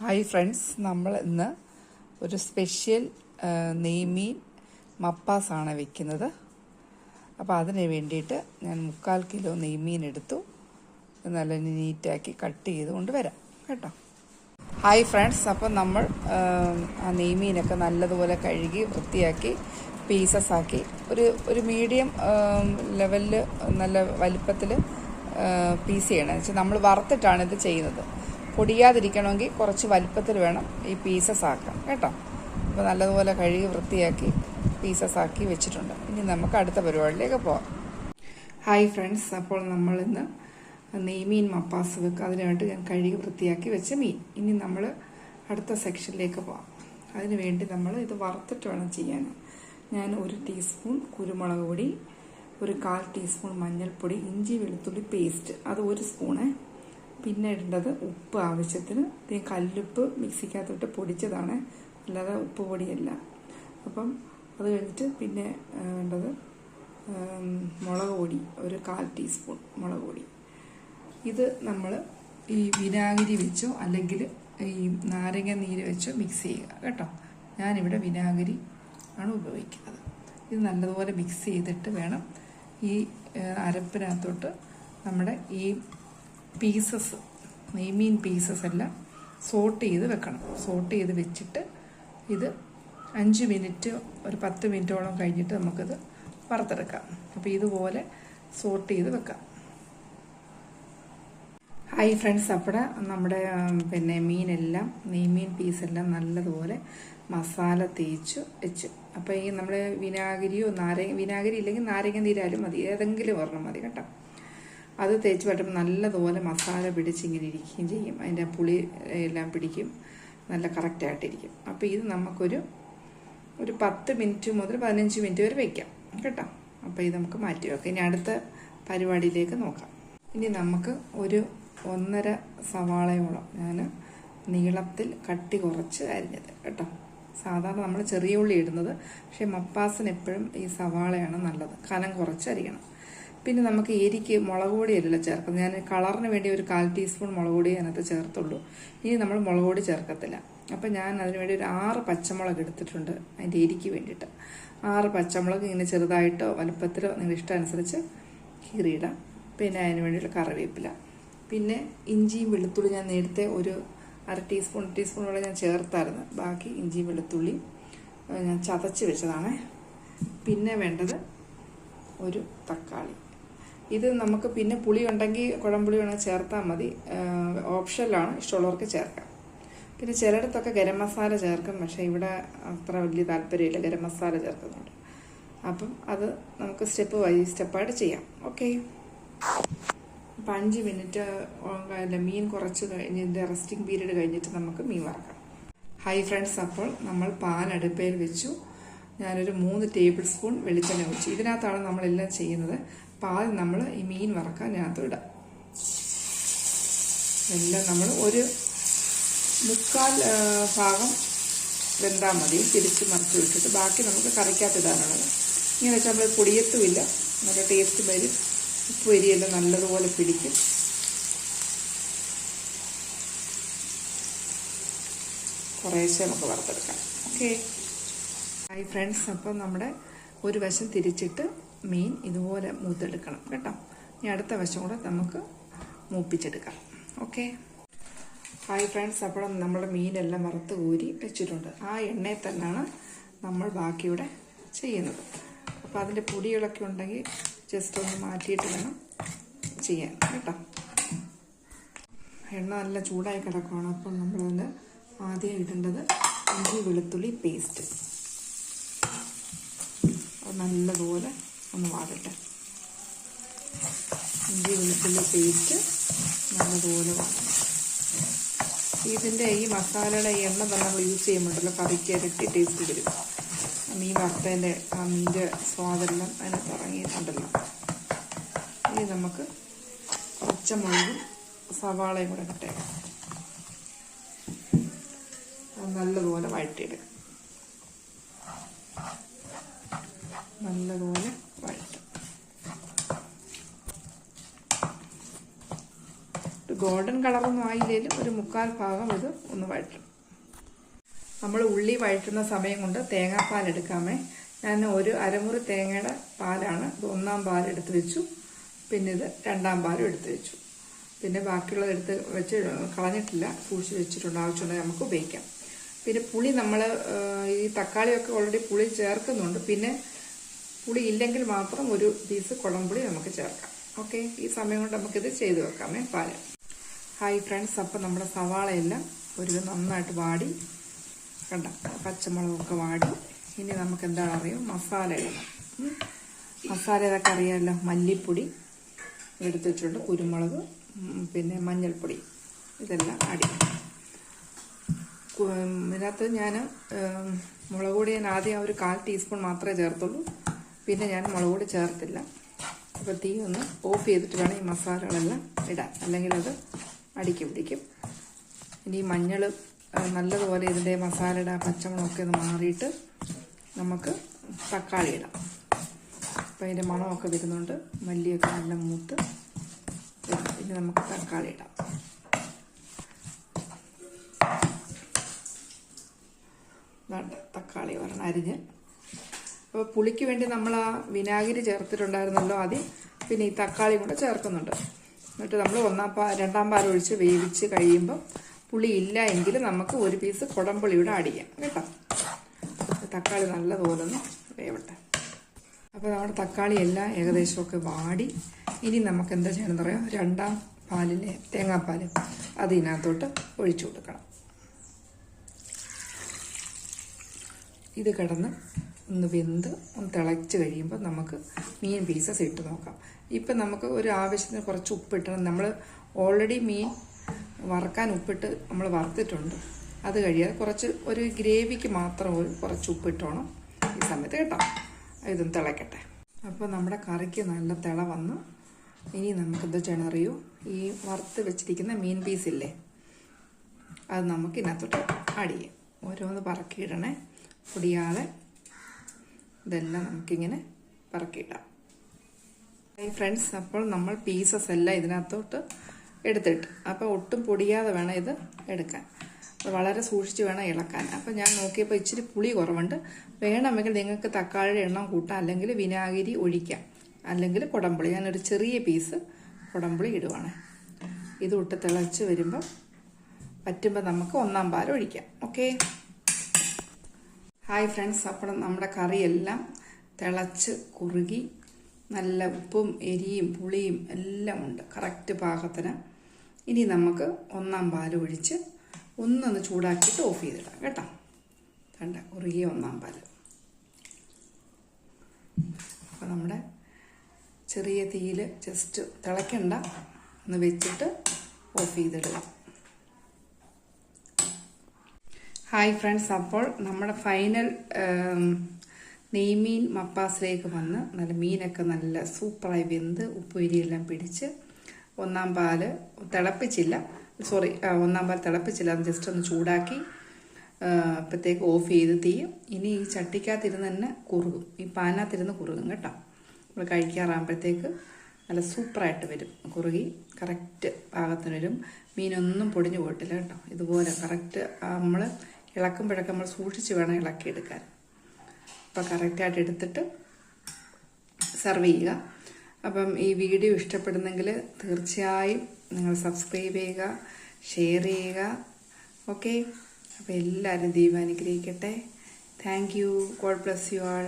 Hi friends നമ്മൾ ഇന്ന് ഒരു സ്പെഷ്യൽ നെയ്മീൻ മപ്പാസാണ് വെക്കുന്നത്. അപ്പോൾ അതിന് വേണ്ടിയിട്ട് ഞാൻ മുക്കാൽ കിലോ നെയ്മീൻ എടുത്തു. നല്ല നീറ്റാക്കി കട്ട് ചെയ്ത് കൊണ്ടുവരാം കേട്ടോ? ഹായ് ഫ്രണ്ട്സ് അപ്പം നമ്മൾ ആ, നെയ്മീനൊക്കെ നല്ലതുപോലെ കഴുകി വൃത്തിയാക്കി പീസസ് ആക്കി. ഒരു ഒരു മീഡിയം ലെവലിൽ നല്ല വലിപ്പത്തിൽ പീസ് ചെയ്യണം. വെച്ചാൽ നമ്മൾ വറുത്തിട്ടാണ് ഇത് ചെയ്യുന്നത്. പൊടിയാതിരിക്കണമെങ്കിൽ കുറച്ച് വലിപ്പത്തിൽ വേണം ഈ പീസസ് ആക്കാം കേട്ടോ? അപ്പോൾ നല്ലതുപോലെ കഴുകി വൃത്തിയാക്കി പീസസ് ആക്കി വെച്ചിട്ടുണ്ട്. ഇനി നമുക്ക് അടുത്ത പരിപാടിയിലേക്ക് പോകാം ഹായ് ഫ്രണ്ട്സ് അപ്പോൾ നമ്മൾ ഇന്ന് നെയ്മീൻ മപ്പാസ് വെക്കുക അതിനായിട്ട് ഞാൻ കഴുകി വൃത്തിയാക്കി വെച്ച മീൻ. ഇനി നമ്മൾ അടുത്ത സെക്ഷനിലേക്ക് പോകാം അതിന് വേണ്ടി നമ്മൾ ഇത് വറുത്തിട്ട് വേണം ചെയ്യാൻ. ഞാൻ ഒരു ടീസ്പൂൺ കുരുമുളക് പൊടി ഒരു കാൽ ടീസ്പൂൺ മഞ്ഞൾപ്പൊടി ഇഞ്ചി വെളുത്തുള്ളി പേസ്റ്റ് അത് ഒരു സ്പൂണ് പിന്നെ ഇടേണ്ടത് ഉപ്പ് ആവശ്യത്തിന്. ഇത് കല്ലുപ്പ് മിക്സിക്കകത്തോട്ട് പൊടിച്ചതാണ്. അല്ലാതെ ഉപ്പ് പൊടിയല്ല. അപ്പം അത് കഴിഞ്ഞിട്ട് പിന്നെ വേണ്ടത് മുളക് പൊടി ഒരു കാൽ ടീസ്പൂൺ മുളക് പൊടി. ഇത് നമ്മൾ ഈ വിനാഗിരി വെച്ചോ അല്ലെങ്കിൽ ഈ നാരങ്ങ നീര് വെച്ചോ മിക്സ് ചെയ്യുക കേട്ടോ. ഞാനിവിടെ വിനാഗിരി ആണ് ഉപയോഗിക്കുന്നത്. ഇത് നല്ലതുപോലെ മിക്സ് ചെയ്തിട്ട് വേണം ഈ അരപ്പിനകത്തോട്ട് നമ്മുടെ ഈ പീസസ് നെയ്മീൻ പീസസ് എല്ലാം സോട്ട് ചെയ്ത് വെക്കണം. സോട്ട് ചെയ്ത് വെച്ചിട്ട് ഇത് അഞ്ച് മിനിറ്റ് ഒരു പത്ത് മിനിറ്റോളം കഴിഞ്ഞിട്ട് നമുക്കിത് വറുത്തെടുക്കാം. അപ്പോൾ ഇതുപോലെ സോട്ട് ചെയ്ത് വെക്കാം. Hi friends. അവിടെ നമ്മുടെ പിന്നെ മീനെല്ലാം നെയ്മീൻ പീസെല്ലാം നല്ലതുപോലെ മസാല തേച്ച് വെച്ച്. അപ്പോൾ ഈ നമ്മുടെ വിനാഗിരിയോ നാരങ്ങ വിനാഗിരി ഇല്ലെങ്കിൽ നാരങ്ങ നീരാലും മതി. ഏതെങ്കിലും ഒരെണ്ണം മതി കേട്ടോ. അത് തേച്ച് പറ്റുമ്പോൾ നല്ലതുപോലെ മസാല പിടിച്ച് ഇങ്ങനെ ഇരിക്കുകയും ചെയ്യും. അതിന്റെ പുളി എല്ലാം പിടിക്കും. നല്ല കറക്റ്റായിട്ടിരിക്കും അപ്പോൾ ഇത് നമുക്കൊരു ഒരു പത്ത് മിനിറ്റ് മുതൽ പതിനഞ്ച് മിനിറ്റ് വരെ വയ്ക്കാം കേട്ടോ? അപ്പോൾ ഇത് നമുക്ക് മാറ്റി വെക്കാം. ഇനി അടുത്ത പരിപാടിയിലേക്ക് നോക്കാം. ഇനി നമുക്ക് ഒരു ഒന്നര സവാളയോളം ഞാൻ നീളത്തിൽ കട്ടി കുറച്ച് അരിഞ്ഞത്. കേട്ടോ? സാധാരണ നമ്മൾ ചെറിയ ഉള്ളി ഇടുന്നത്. പക്ഷേ മപ്പാസിന് എപ്പോഴും ഈ സവാളയാണ് നല്ലത്. കനം കുറച്ച് അരിയണം. പിന്നെ നമുക്ക് എരിക്ക് മുളക് പൊടിയല്ല ചേർക്കുന്നത്. ഞാൻ കളറിന് വേണ്ടി ഒരു കാൽ ടീസ്പൂൺ മുളക് പൊടി അതിനകത്ത് ചേർത്തുള്ളൂ. ഇനി നമ്മൾ മുളക് പൊടി ചേർക്കത്തില്ല. അപ്പം ഞാൻ അതിന് വേണ്ടി ഒരു ആറ് പച്ചമുളക് എടുത്തിട്ടുണ്ട് അതിന്റെ എരിക്ക് വേണ്ടിയിട്ട്. ആറ് പച്ചമുളക് ഇങ്ങനെ ചെറുതായിട്ടോ വലുപ്പത്തിലോ നിങ്ങളുടെ ഇഷ്ടം അനുസരിച്ച് കീറിയിടാം. പിന്നെ അതിന് വേണ്ടിയിട്ട് കറിവേപ്പില. പിന്നെ ഇഞ്ചിയും വെളുത്തുള്ളി ഞാൻ നേരത്തെ ഒരു അര ടീസ്പൂൺ ടീസ്പൂൺ ടീസ്പൂണോളം ഞാൻ ചേർത്തായിരുന്നു. ബാക്കി ഇഞ്ചിയും വെളുത്തുള്ളി ഞാൻ ചതച്ച് വെച്ചതാണ്. പിന്നെ വേണ്ടത് ഒരു തക്കാളി. ഇത് നമുക്ക് പിന്നെ പുളി ഉണ്ടെങ്കിൽ കുഴമ്പുളി വേണമെങ്കിൽ ചേർത്താൽ മതി. ഓപ്ഷനിലാണ് ഇഷ്ടമുള്ളവർക്ക് ചേർക്കാം. പിന്നെ ചിലയിടത്തൊക്കെ ഗരം മസാല ചേർക്കും. പക്ഷേ ഇവിടെ അത്ര വലിയ താല്പര്യമില്ല. ഗരം മസാല ചേർക്കുന്നുണ്ട്. അപ്പം അത് നമുക്ക് സ്റ്റെപ്പ് വൈ സ്റ്റെപ്പായിട്ട് ചെയ്യാം. ഓക്കെ അപ്പം അഞ്ച് മിനിറ്റ് മീൻ കുറച്ച് കഴിഞ്ഞ് ഇതിന്റെ റെസ്റ്റിംഗ് പീരീഡ് കഴിഞ്ഞിട്ട് നമുക്ക് മീൻ വറക്കാം. ഹൈ ഫ്രണ്ട്സ് അപ്പോൾ നമ്മൾ പാൽ അടുപ്പയിൽ വെച്ചു. ഞാനൊരു മൂന്ന് ടേബിൾ സ്പൂൺ വെളിച്ചെണ്ണ ഒഴിച്ചു. ഇതിനകത്താണ് നമ്മളെല്ലാം ചെയ്യുന്നത്. പാൽ നമ്മൾ ഈ മീൻ വറക്കാൻ ഇതിനകത്ത് ഇടാം. എല്ലാം നമ്മൾ ഒരു മുക്കാൽ ഭാഗം വെന്താൽ മതി. തിരിച്ച് മറിച്ച് വിട്ടിട്ട് ബാക്കി നമുക്ക് കറിക്കകത്തിടാനുള്ളത് ഇങ്ങനെ വെച്ചാൽ നമ്മൾ പൊടിയത്തുമില്ല. നല്ല ടേസ്റ്റ് വരും. ഉപ്പ് വരിയെല്ലാം നല്ലതുപോലെ പിടിക്കും. കുറേശ്ശെ നമുക്ക് വറുത്തെടുക്കാം. ഓക്കെ ഹായ് ഫ്രണ്ട്സ് അപ്പം നമ്മുടെ ഒരു വശം തിരിച്ചിട്ട് മീൻ ഇതുപോലെ മൂത്തെടുക്കണം കേട്ടോ. ഇനി അടുത്ത വശം കൂടെ നമുക്ക് മൂപ്പിച്ചെടുക്കാം. ഓക്കെ ഹായ് ഫ്രണ്ട്സ് അപ്പോൾ നമ്മുടെ മീനെല്ലാം വറുത്ത് കോരി വെച്ചിട്ടുണ്ട്. ആ എണ്ണയിൽ തന്നെയാണ് നമ്മൾ ബാക്കിയുടെ ചെയ്യുന്നത്. അപ്പോൾ അതിന്റെ പൊടികളൊക്കെ ഉണ്ടെങ്കിൽ ജസ്റ്റ് ഒന്ന് മാറ്റിയിട്ട് വേണം ചെയ്യാൻ കേട്ടോ. എണ്ണ നല്ല ചൂടായി കിടക്കുകയാണ് അപ്പോൾ നമ്മളതിൽ ആദ്യം ഇടേണ്ടത് ഇഞ്ചി വെളുത്തുള്ളി പേസ്റ്റ് നല്ലതുപോലെ ഒന്ന് വാടട്ടെ ഇഞ്ചി വെളുത്തുള്ളി പേസ്റ്റ് നല്ലതുപോലെ വാടണം ഇതിന്റെ ഈ മസാലയുടെ എണ്ണ തന്നെ നമ്മൾ യൂസ് ചെയ്യുമ്പോഴല്ലോ കറിക്ക് ഇരട്ടി ടേസ്റ്റ് വരും. മീൻ വറുത്തതിന്റെ ആ മീന്റെ സ്വാദെല്ലാം അതിനകത്ത് ഇറങ്ങിയിട്ടുണ്ടല്ലോ. ഇനി നമുക്ക് പച്ചമുളകും സവാളയും കൂടെ കിട്ടേക്കാം നല്ലതുപോലെ വഴറ്റിയിടുക നല്ലതുപോലെ വഴറ്റും ഗോൾഡൻ കളറൊന്നും ആയില്ലെങ്കിലും ഒരു മുക്കാൽ ഭാഗം ഇത് ഒന്ന് വഴറ്റും. നമ്മൾ ഉള്ളി വഴറ്റുന്ന സമയം കൊണ്ട് തേങ്ങാപ്പാൽ എടുക്കാമേ. ഞാൻ ഒരു അരമുറി തേങ്ങയുടെ പാലാണ് ഇത് ഒന്നാം പാൽ എടുത്തു വെച്ചു. പിന്നെ ഇത് രണ്ടാം പാലും എടുത്തു വെച്ചു. പിന്നെ ബാക്കിയുള്ളത് എടുത്ത് വെച്ച് കളഞ്ഞിട്ടില്ല. സൂക്ഷിച്ച് വെച്ചിട്ടുണ്ട്. ആവശ്യമുണ്ടെങ്കിൽ നമുക്ക് ഉപയോഗിക്കാം. പിന്നെ പുളി നമ്മൾ ഈ തക്കാളിയൊക്കെ ഓൾറെഡി പുളി ചേർക്കുന്നുണ്ട്. പിന്നെ പുളി ഇല്ലെങ്കിൽ മാത്രം ഒരു പീസ് കുളമ്പുളി നമുക്ക് ചേർക്കാം. ഓക്കെ ഈ സമയം കൊണ്ട് നമുക്കിത് ചെയ്ത് വെക്കാമേ പാൽ. ഹായ് ഫ്രണ്ട്സ് അപ്പം നമ്മുടെ സവാളയെല്ലാം ഒരു നന്നായിട്ട് വാടി. കണ്ട പച്ചമുളകൊക്കെ വാടി. ഇനി നമുക്ക് എന്താണ് അറിയും? മസാല ഇടണം. മസാല ഇതൊക്കെ അറിയാമല്ലോ മല്ലിപ്പൊടി എടുത്ത് വെച്ചിട്ടുണ്ട് കുരുമുളക് പിന്നെ മഞ്ഞൾപ്പൊടി. ഇതെല്ലാം അടി. ഇതിനകത്ത് ഞാൻ മുളക് പൊടി ഞാൻ ആദ്യം ഒരു കാൽ ടീസ്പൂൺ മാത്രമേ ചേർത്തുള്ളൂ. പിന്നെ ഞാൻ മുളക് പൊടി ചേർത്തില്ല. അപ്പോൾ തീ ഒന്ന് ഓഫ് ചെയ്തിട്ട് വേണം ഈ മസാലകളെല്ലാം ഇടാൻ. അല്ലെങ്കിൽ അത് അടിക്ക് പിടിക്കും. ഇനി മഞ്ഞൾ നല്ലതുപോലെ ഇതിന്റെ മസാലയുടെ പച്ചമുളകൊക്കെ ഒന്ന് മാറിയിട്ട് നമുക്ക് തക്കാളി ഇടാം. അപ്പം അതിന്റെ മണമൊക്കെ വരുന്നുണ്ട്. മല്ലിയൊക്കെ നല്ല മൂത്ത്. ഇനി നമുക്ക് തക്കാളി ഇടാം. തക്കാളി ഒരെണ്ണം അരിഞ്ഞ്. അപ്പോൾ പുളിക്ക് വേണ്ടി നമ്മൾ ആ വിനാഗിരി ചേർത്തിട്ടുണ്ടായിരുന്നല്ലോ ആദ്യം. പിന്നെ ഈ തക്കാളി കൂടെ ചേർക്കുന്നുണ്ട്. എന്നിട്ട് നമ്മൾ ഒന്നാം പാ രണ്ടാം പാൽ ഒഴിച്ച് വേവിച്ച് കഴിയുമ്പോൾ പുളി ഇല്ല എങ്കിൽ നമുക്ക് ഒരു പീസ് കുടംപുളിയുടെ ചെയ്യാം കേട്ടോ? തക്കാളി നല്ലതുപോലെ ഒന്ന് വേവട്ടെ. അപ്പോൾ നമ്മുടെ തക്കാളി എല്ലാം ഏകദേശമൊക്കെ വാടി. ഇനി നമുക്ക് എന്താ ചെയ്യണമെന്ന് പറയാം രണ്ടാം പാലിലെ തേങ്ങാപ്പാൽ അതിനകത്തോട്ട് ഒഴിച്ചു കൊടുക്കണം. ഇത് കിടന്ന് ഒന്ന് വെന്ത് ഒന്ന് തിളച്ച് കഴിയുമ്പോൾ നമുക്ക് മീൻ പീസസ് ഇട്ട് നോക്കാം. ഇപ്പം നമുക്ക് ഒരു ആവശ്യത്തിന് കുറച്ച് ഉപ്പിട്ടണം നമ്മൾ ഓൾറെഡി മീൻ വറക്കാൻ ഉപ്പിട്ട് നമ്മൾ വറുത്തിട്ടുണ്ട്. അത് കഴിയാതെ കുറച്ച് ഒരു ഗ്രേവിക്ക് മാത്രം ഒരു കുറച്ച് ഉപ്പിട്ടോണം ഈ സമയത്ത് കേട്ടോ. ഇതൊന്ന് തിളക്കട്ടെ. അപ്പോൾ നമ്മുടെ കറിക്ക് നല്ല തിള വന്നു. ഇനി നമുക്ക് എന്താ ചെയ്യണം ഈ വറുത്ത് വെച്ചിരിക്കുന്ന മീൻ പീസില്ലേ അത് നമുക്ക് ഇതിനകത്തോട്ട് ആഡ് ചെയ്യാം. ഓരോന്ന് പറക്കിയിടണേ. പൊടിയാതെ ഇതെല്ലാം നമുക്കിങ്ങനെ പറക്കിയിടാം. ഹായ് ഫ്രണ്ട്സ് അപ്പോൾ നമ്മൾ പീസസ് എല്ലാം ഇതിനകത്തോട്ട് എടുത്തിട്ട് അപ്പോൾ ഒട്ടും പൊടിയാതെ വേണം ഇത് എടുക്കാൻ. അപ്പോൾ വളരെ സൂക്ഷിച്ച് വേണം ഇളക്കാൻ. അപ്പോൾ ഞാൻ നോക്കിയപ്പോൾ ഇച്ചിരി പുളി കുറവുണ്ട്. വേണമെങ്കിൽ നിങ്ങൾക്ക് തക്കാളിയുടെ എണ്ണം കൂട്ടാം അല്ലെങ്കിൽ വിനാഗിരി ഒഴിക്കാം അല്ലെങ്കിൽ കുടംപുളി. ഞാനൊരു ചെറിയ പീസ് കുടംപുളി ഇടുവാണ്. ഇത് ഇട്ട് തിളച്ച് വരുമ്പോൾ പറ്റുമ്പോൾ നമുക്ക് ഒന്നാം പാൽ ഒഴിക്കാം. ഓക്കേ ഹായ് ഫ്രണ്ട്സ് അപ്പോൾ നമ്മുടെ കറിയെല്ലാം തിളച്ച് കുറുകി നല്ല ഉപ്പും എരിയും പുളിയും എല്ലാം ഉണ്ട്. കറക്റ്റ് പാകത്തിന്. ഇനി നമുക്ക് ഒന്നാം പാൽ ഒഴിച്ച് ഒന്നൊന്ന് ചൂടാക്കിയിട്ട് ഓഫ് ചെയ്തിടാം കേട്ടോ. കണ്ട കുറുകിയ ഒന്നാം പാൽ അപ്പോൾ നമ്മുടെ ചെറിയ തീയിൽ ജസ്റ്റ് തിളയ്ക്കണ്ട. ഒന്ന് വെച്ചിട്ട് ഓഫ് ചെയ്തിടുക. ഹായ് ഫ്രണ്ട്സ് അപ്പോൾ നമ്മുടെ ഫൈനൽ നെയ്മീൻ മപ്പാസിലേക്ക് വന്ന് നല്ല മീനൊക്കെ നല്ല സൂപ്പറായി വെന്ത് ഉപ്പുരിയെല്ലാം പിടിച്ച് ഒന്നാം പാൽ തിളപ്പിച്ചില്ല. സോറി ഒന്നാം പാൽ തിളപ്പിച്ചില്ല. അത് ജസ്റ്റ് ഒന്ന് ചൂടാക്കി അപ്പോഴത്തേക്ക് ഓഫ് ചെയ്ത് തീയും ഇനി ഈ ചട്ടിക്കകത്തിരുന്ന് തന്നെ കുറുകും. ഈ പാനകത്തിരുന്ന് കുറുകും കേട്ടോ. നമ്മൾ കഴിക്കാറാകുമ്പോഴത്തേക്ക് നല്ല സൂപ്പറായിട്ട് വരും. കുറുകി കറക്റ്റ് പാകത്തിന് വരും. മീനൊന്നും പൊടിഞ്ഞു പോയിട്ടില്ല കേട്ടോ. ഇതുപോലെ കറക്റ്റ് നമ്മൾ ഇളക്കുമ്പോഴൊക്കെ നമ്മൾ സൂക്ഷിച്ച് വേണം ഇളക്കിയെടുക്കാൻ അപ്പോൾ കറക്റ്റായിട്ട് എടുത്തിട്ട് സെർവ് ചെയ്യുക. അപ്പം ഈ വീഡിയോ ഇഷ്ടപ്പെടുന്നെങ്കിൽ തീർച്ചയായും നിങ്ങൾ സബ്സ്ക്രൈബ് ചെയ്യുക ഷെയർ ചെയ്യുക. ഓക്കെ അപ്പോൾ എല്ലാവരും ദൈവം അനുഗ്രഹിക്കട്ടെ. Thank you god bless you all